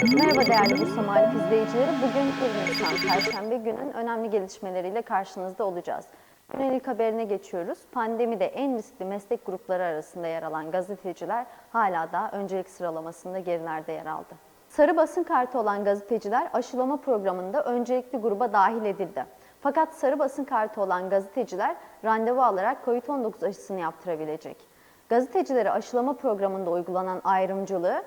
Merhaba değerli Bursa Muhalif izleyicileri. Bugün 1 Nisan Perşembe günün önemli gelişmeleriyle karşınızda olacağız. Günün ilk haberine geçiyoruz. Pandemide en riskli meslek grupları arasında yer alan gazeteciler hala da öncelik sıralamasında gerilerde yer aldı. Sarı basın kartı olan gazeteciler aşılama programında öncelikli gruba dahil edildi. Fakat sarı basın kartı olan gazeteciler randevu alarak COVID-19 aşısını yaptırabilecek. Gazetecilere aşılama programında uygulanan ayrımcılığı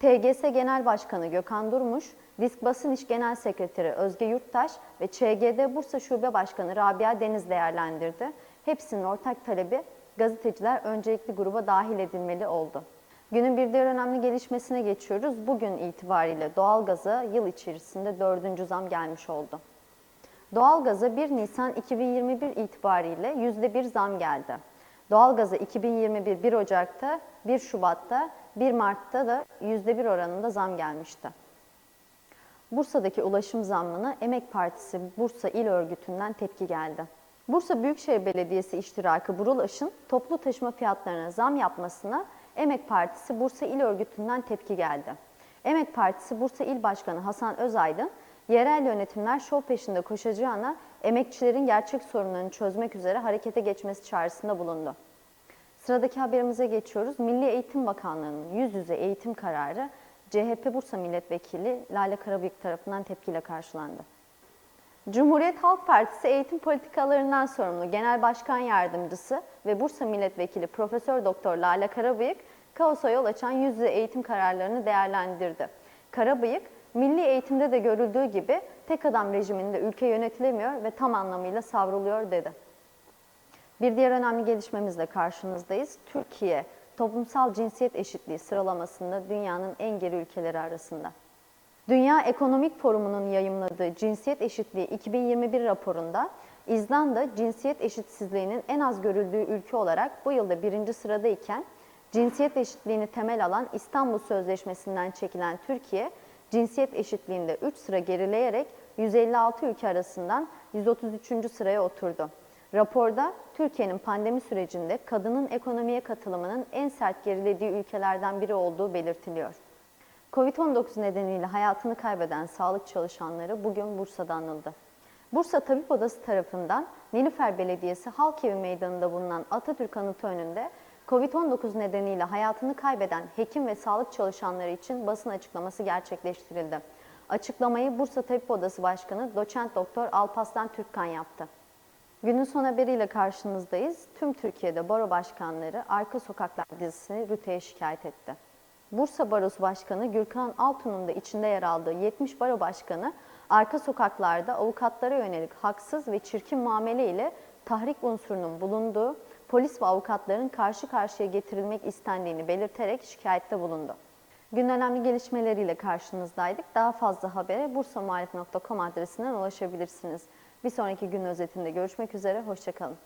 TGS Genel Başkanı Gökhan Durmuş, Disk Basın İş Genel Sekreteri Özge Yurttaş ve ÇGD Bursa Şube Başkanı Rabia Deniz değerlendirdi. Hepsinin ortak talebi gazeteciler öncelikli gruba dahil edilmeli oldu. Günün bir diğer önemli gelişmesine geçiyoruz. Bugün itibariyle doğalgaza yıl içerisinde dördüncü zam gelmiş oldu. Doğalgaza 1 Nisan 2021 itibariyle %1 zam geldi. Doğalgaza 2021 1 Ocak'ta, 1 Şubat'ta, 1 Mart'ta da %1 oranında zam gelmişti. Bursa'daki ulaşım zammına Emek Partisi Bursa İl Örgütü'nden tepki geldi. Bursa Büyükşehir Belediyesi iştirakı Burulaş'ın toplu taşıma fiyatlarına zam yapmasına Emek Partisi Bursa İl Örgütü'nden tepki geldi. Emek Partisi Bursa İl Başkanı Hasan Özaydın, yerel yönetimler şov peşinde koşacağına emekçilerin gerçek sorunlarını çözmek üzere harekete geçmesi çağrısında bulundu. Sıradaki haberimize geçiyoruz. Milli Eğitim Bakanlığı'nın yüz yüze eğitim kararı CHP Bursa Milletvekili Lale Karabıyık tarafından tepkiyle karşılandı. Cumhuriyet Halk Partisi eğitim politikalarından sorumlu Genel Başkan Yardımcısı ve Bursa Milletvekili Profesör Doktor Lale Karabıyık, kaosa yol açan yüz yüze eğitim kararlarını değerlendirdi. Karabıyık, milli eğitimde de görüldüğü gibi tek adam rejiminde ülke yönetilemiyor ve tam anlamıyla savruluyor dedi. Bir diğer önemli gelişmemizle karşınızdayız. Türkiye toplumsal cinsiyet eşitliği sıralamasında dünyanın en geri ülkeleri arasında. Dünya Ekonomik Forumu'nun yayımladığı Cinsiyet Eşitliği 2021 raporunda İzlanda cinsiyet eşitsizliğinin en az görüldüğü ülke olarak bu yılda birinci sıradayken cinsiyet eşitliğini temel alan İstanbul Sözleşmesi'nden çekilen Türkiye, cinsiyet eşitliğinde 3 sıra gerileyerek 156 ülke arasından 133. sıraya oturdu. Raporda Türkiye'nin pandemi sürecinde kadının ekonomiye katılımının en sert gerilediği ülkelerden biri olduğu belirtiliyor. Covid-19 nedeniyle hayatını kaybeden sağlık çalışanları bugün Bursa'da anıldı. Bursa Tabip Odası tarafından Nilüfer Belediyesi Halk Evi Meydanı'nda bulunan Atatürk Anıtı önünde Covid-19 nedeniyle hayatını kaybeden hekim ve sağlık çalışanları için basın açıklaması gerçekleştirildi. Açıklamayı Bursa Tabip Odası Başkanı Doçent Doktor Alpaslan Türkkan yaptı. Günün son haberiyle karşınızdayız. Tüm Türkiye'de baro başkanları Arka Sokaklar dizisini rüteye şikayet etti. Bursa Barosu Başkanı Gürkan Altun'un da içinde yer aldığı 70 baro başkanı arka sokaklarda avukatlara yönelik haksız ve çirkin muamele ile tahrik unsurunun bulunduğu polis ve avukatların karşı karşıya getirilmek istendiğini belirterek şikayette bulundu. Gün önemli gelişmeleriyle karşınızdaydık. Daha fazla habere bursamuhalif.com adresinden ulaşabilirsiniz. Bir sonraki gün özetinde görüşmek üzere, hoşçakalın.